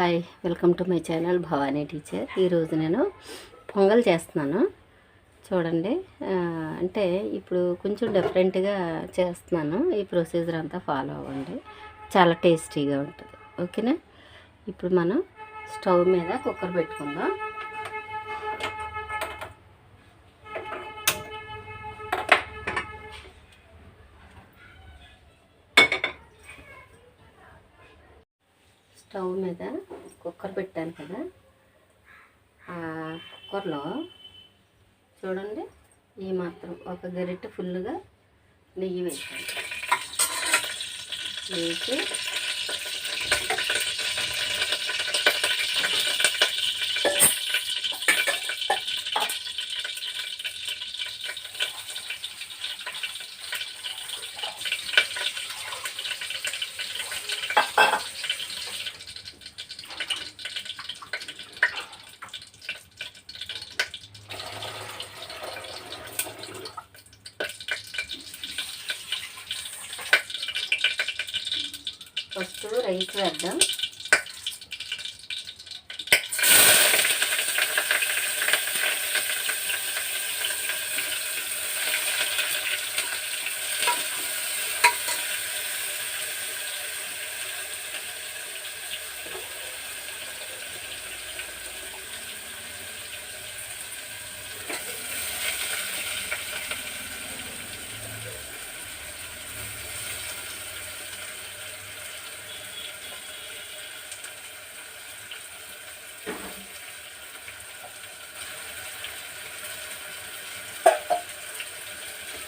Hi welcome to my channel Bhavani teacher. ఈరోజు నేను పొంగల్ చేస్తున్నాను. చూడండి అంటే ఇప్పుడు కొంచెం డిఫరెంట్గా చేస్తున్నాను. ఈ ప్రొసీజర్ అంతా ఫాలో అవ్వండి. చాలా టేస్టీగా ఉంటుంది. ఓకేనా? ఇప్పుడు మనం స్టవ్ మీద కుక్కర్ పెట్టుకుందాం. స్టవ్ మీద కుక్కర్ పెట్టాను కదా. ఆ కుక్కర్లో చూడండి ఈ మాత్రం ఒక గరిటె ఫుల్గా నెయ్యి వేసాను వేసి ఫస్ట్ రైస్ వేద్దాం.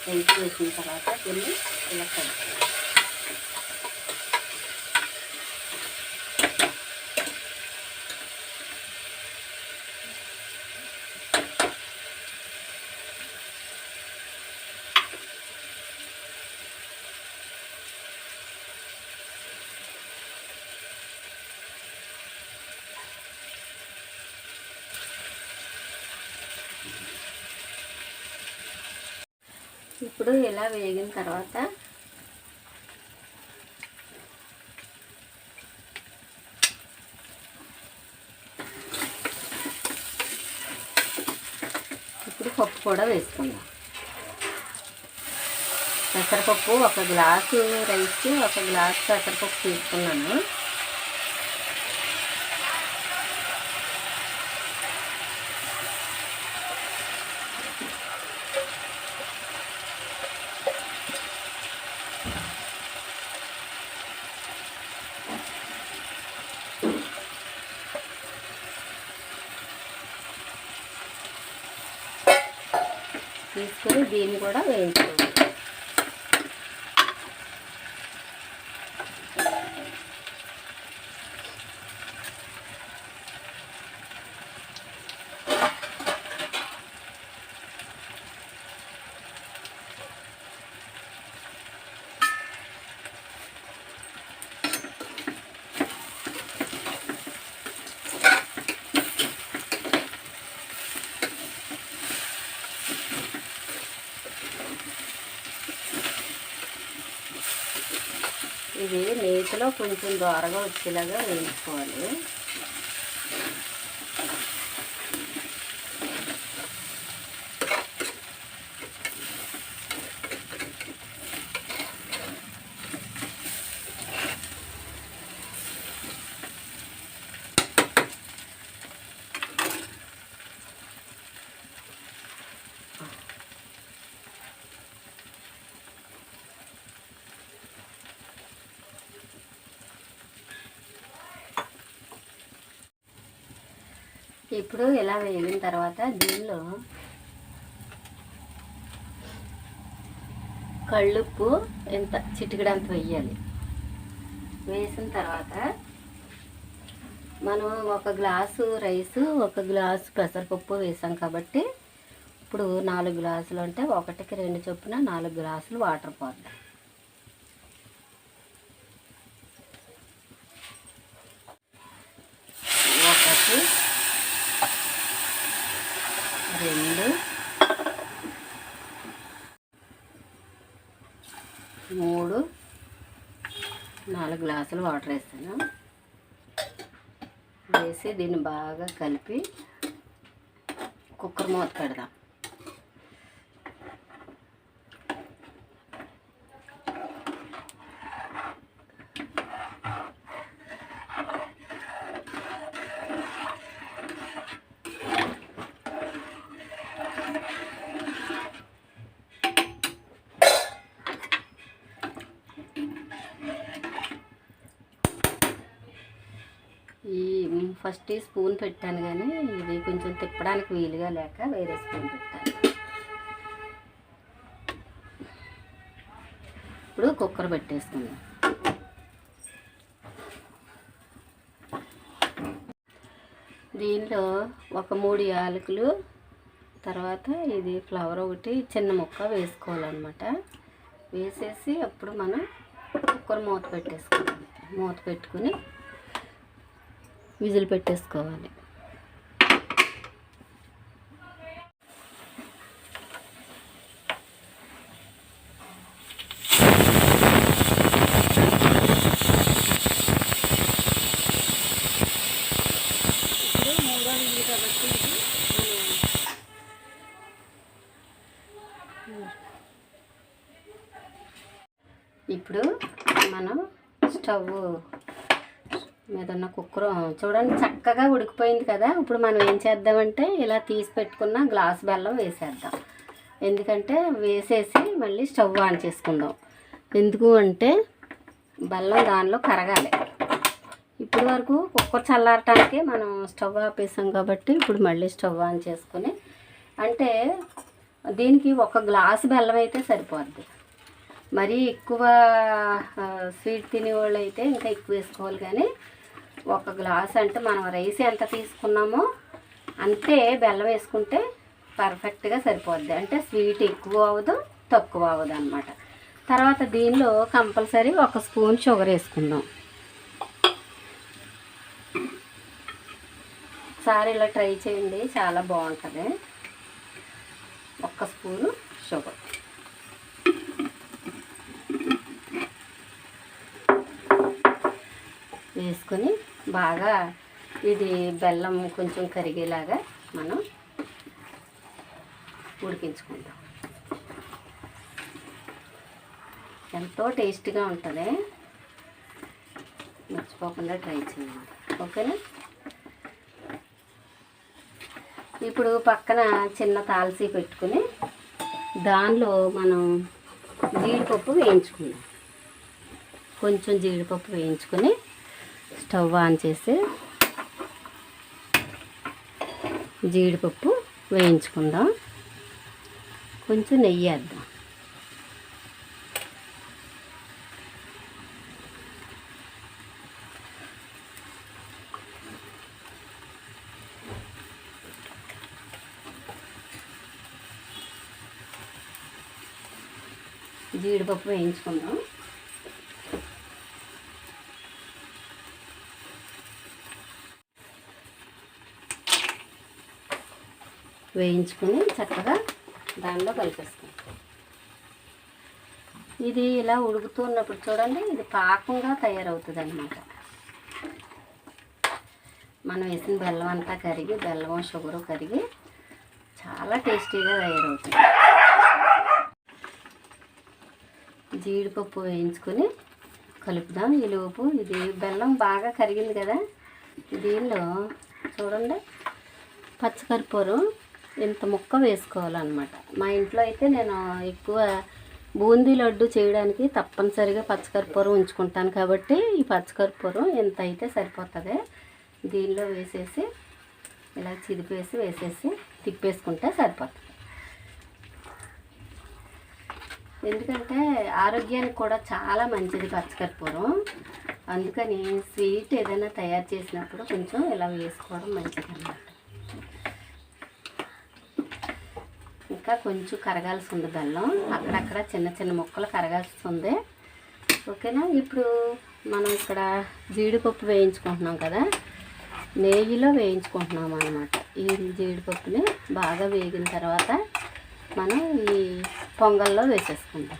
రైస్ వేసిన తర్వాత దీన్ని ఇలా కలుపుకోవాలి ఇప్పుడు ఇలా వేగిన తర్వాత ఇప్పుడు పప్పు కూడా వేసుకుందాం. పెసరపప్పు ఒక గ్లాసు రైస్ ఒక గ్లాసు పెసరపప్పు తీసుకున్నాను. వేసుకొని దీన్ని కూడా వేయించుకోవాలి. ఇది నేతిలో కొంచెం దోరగా వచ్చేలాగా వేయించుకోవాలి. ఇప్పుడు ఇలా వేగిన తర్వాత దీనిలో కళ్ళుప్పు ఎంత చిటికడంత వేయాలి. వేసిన తర్వాత మనం ఒక గ్లాసు రైసు ఒక గ్లాసు పెసరపప్పు వేసాం కాబట్టి ఇప్పుడు నాలుగు గ్లాసులు అంటే ఒకటికి రెండు చొప్పున నాలుగు గ్లాసులు వాటర్ పోద్దాం ఒకటి రెండు మూడు నాలుగు గ్లాసులు వాటర్ వేస్తాను. వేసి దీన్ని బాగా కలిపి కుక్కర్ మూత పెడదాం ఈ ఫస్ట్ ఈ స్పూన్ పెట్టాను కానీ ఇది కొంచెం తిప్పడానికి వీలుగా లేక వేరే స్పూన్ పెట్టాను. ఇప్పుడు కుక్కర్ పెట్టేసుకుందాం. దీనిలో ఒక మూడు యాలకులు తర్వాత ఇది ఫ్లవర్ ఒకటి చిన్న ముక్క వేసుకోవాలన్నమాట. వేసేసి అప్పుడు మనం కుక్కర్ మూత పెట్టేసుకోవాలి మూత పెట్టుకుని విజిల్ పెట్టేసుకోవాలి. ఇప్పుడు ఇప్పుడు మనం స్టవ్ మీద ఉన్న కుక్కర్ చూడండి చక్కగా ఉడికిపోయింది కదా. ఇప్పుడు మనం ఏం చేద్దామంటే ఇలా తీసి పెట్టుకున్న గ్లాస్ బెల్లం వేసేద్దాం. ఎందుకంటే వేసేసి మళ్ళీ స్టవ్ ఆన్ చేసుకుందాం. ఎందుకు అంటే బెల్లం దానిలో కరగాలి. ఇప్పుడు వరకు కుక్కర్ చల్లారటానికి మనం స్టవ్ ఆపేసాం కాబట్టి ఇప్పుడు మళ్ళీ స్టవ్ ఆన్ చేసుకుని అంటే దీనికి ఒక గ్లాసు బెల్లం అయితే సరిపోద్ది. మరీ ఎక్కువ స్వీట్ తినేవాళ్ళు అయితే ఇంకా ఎక్కువ వేసుకోవాలి కానీ ఒక గ్లాస్ అంటే మనం రైస్ ఎంత తీసుకున్నామో అంతే బెల్లం వేసుకుంటే పర్ఫెక్ట్గా సరిపోద్ది. అంటే స్వీట్ ఎక్కువ అవ్వదు తక్కువ అవ్వదు అనమాట తర్వాత దీనిలో కంపల్సరీ ఒక స్పూన్ షుగర్ వేసుకుందాం. ఒకసారి ఇలా ట్రై చేయండి చాలా బాగుంటుంది. ఒక్క స్పూను షుగర్. వేసుకొని బాగా ఇది బెల్లం కొంచెం కరిగేలాగా మనం ఉడికించుకుంటాం. ఎంతో టేస్టీగా ఉంటుంది. మర్చిపోకుండా ట్రై చేయండి. ఓకేనా? ఇప్పుడు పక్కన చిన్న తాల్సీ పెట్టుకుని దానిలో మనం జీడిపప్పు వేయించుకుందాం. కొంచెం జీడిపప్పు వేయించుకొని స్టవ్ ఆన్ చేసి జీడిపప్పు వేయించుకుందాం. కొంచెం నెయ్యి వేద్దాం. జీడిపప్పు వేయించుకుందాం. వేయించుకుని చక్కగా దానిలో కలిపేస్తాం. ఇది ఇలా ఉడుకుతూ ఉన్నప్పుడు చూడండి ఇది పాకంగా తయారవుతుంది అనమాట మనం వేసిన బెల్లం అంతా కరిగి బెల్లం షుగరు కరిగి చాలా టేస్టీగా తయారవుతుంది. జీడిపప్పు వేయించుకొని కలుపుదాం. ఈ లోపు ఇది బెల్లం బాగా కరిగింది కదా దీనిలో చూడండి పచ్చకర్పూరం ఇంత ముక్క వేసుకోవాలన్నమాట. మా ఇంట్లో అయితే నేను ఎక్కువ బూందీ లడ్డు చేయడానికి తప్పనిసరిగా పచ్చకర్పూరం ఉంచుకుంటాను కాబట్టి ఈ పచ్చకర్పూరం ఎంత అయితే సరిపోతుంది దీనిలో వేసేసి ఇలా చిదిపేసి వేసేసి తిప్పేసుకుంటే సరిపోతుంది. ఎందుకంటే ఆరోగ్యానికి కూడా చాలా మంచిది పచ్చకర్పూరం. అందుకని స్వీట్ ఏదైనా తయారు చేసినప్పుడు కొంచెం ఇలా వేసుకోవడం మంచిది అన్నమాట ఇంకా కొంచెం కరగాల్సి ఉంది బెల్లం. అక్కడక్కడ చిన్న చిన్న ముక్కలు కరగాల్సి ఉంది ఓకేనా? ఇప్పుడు మనం ఇక్కడ జీడిపప్పు వేయించుకుంటున్నాం కదా నెయ్యిలో వేయించుకుంటున్నాం అనమాట ఈ జీడిపప్పుని బాగా వేగిన తర్వాత మనం ఈ పొంగల్లో వేసేసుకుంటాం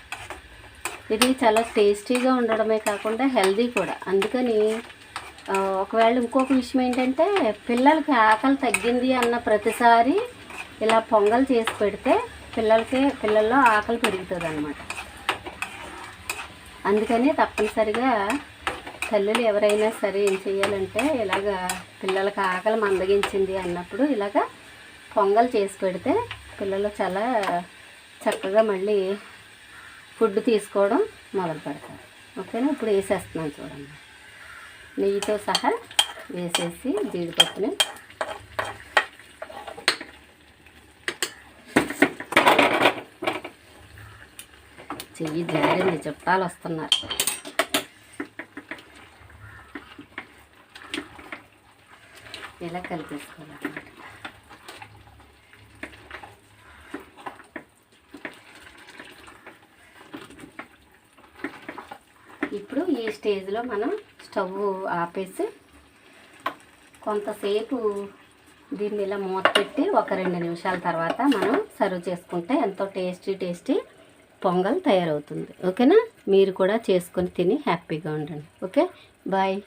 ఇది చాలా టేస్టీగా ఉండడమే కాకుండా హెల్దీ కూడా. అందుకని ఒకవేళ ఇంకొక విషయం ఏంటంటే పిల్లలకి ఆకలి తగ్గింది అన్న ప్రతిసారి ఇలా పొంగల్ చేసి పెడితే పిల్లలకి పిల్లల్లో ఆకలి పెరుగుతుంది అనమాట అందుకని తప్పనిసరిగా తల్లులు ఎవరైనా సరే ఏం చేయాలంటే ఇలాగా పిల్లలకి ఆకలి మందగించింది అన్నప్పుడు ఇలాగా పొంగల్ చేసి పెడితే పిల్లలు చాలా చక్కగా మళ్ళీ ఫుడ్ తీసుకోవడం మొదలు పెడతారు. ఓకేనా? ఇప్పుడు వేసేస్తున్నాను చూడండి. నెయ్యితో సహా వేసేసి జీడిపప్పుని చెయ్యి జారింది చుట్టాలు వస్తున్నారు. ఇలా కలిపేసుకోవాలన్నమాట ఇప్పుడు ఈ స్టేజ్లో మనం స్టవ్ ఆపేసి కొంతసేపు దీన్ని ఇలా మూత పెట్టి ఒక రెండు నిమిషాల తర్వాత మనం సర్వ్ చేసుకుంటే ఎంతో టేస్టీ టేస్టీ పొంగల్ తయారవుతుంది. ఓకేనా? మీరు కూడా చేసుకొని తిని హ్యాపీగా ఉండండి. ఓకే? బాయ్.